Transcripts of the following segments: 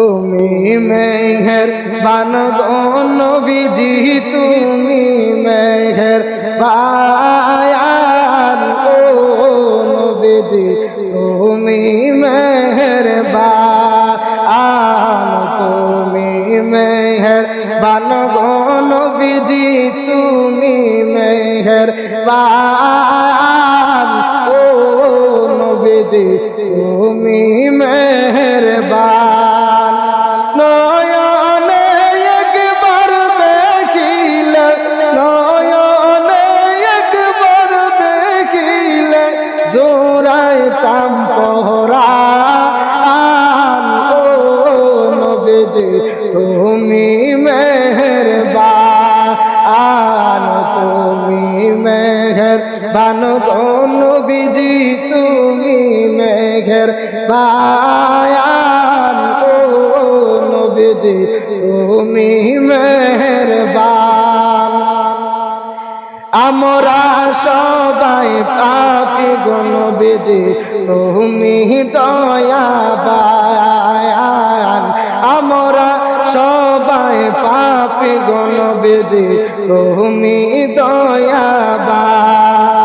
তুমি মেঘের বান নবীজি, তুমি মেঘের বায়ান ও তুমি মেঘের বায়ান, তুমি মেঘের বান নবীজি, তুমি মেঘের বায়ান ও নবীজি বায়ান ও নবীজি, তুমি মেহরবান। আমরা সবাই পাপি গণ বেজে তুমি দয়াবান। আমরা সবাই পাপি গণ বেজে তুমি দয়াবান।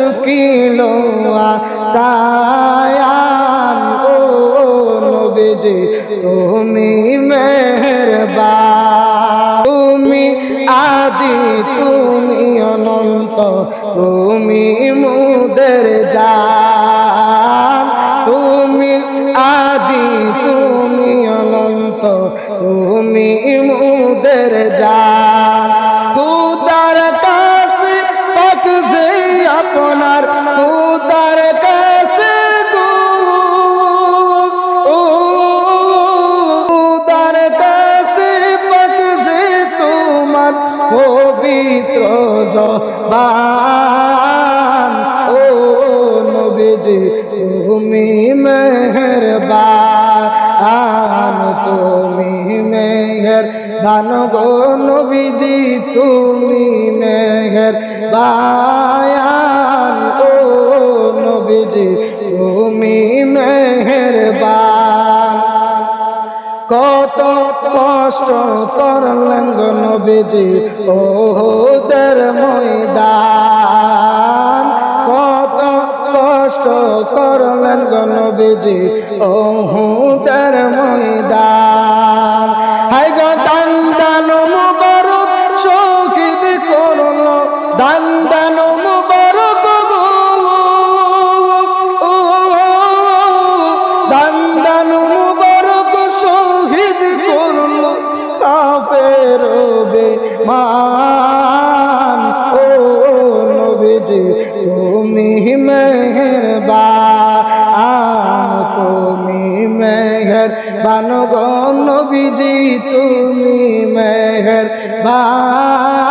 মুশকিল সায়ান ও নবীজি, তুমি মেহরবান। তুমি আদি, তুমি অনন্ত, তুমি মুদের জান। তুমি আদি জবান ও নবীজি তুমি মেহরবান তুমি মেহর বান গো নবীজি তুমি মেহর বায়ান কত কষ্ট করলেন নবীজি ওদের ময়দান। কত কষ্ট করলেন নবীজি ওহুদের মেহর বানগণ বিজি তুমি মেহর বান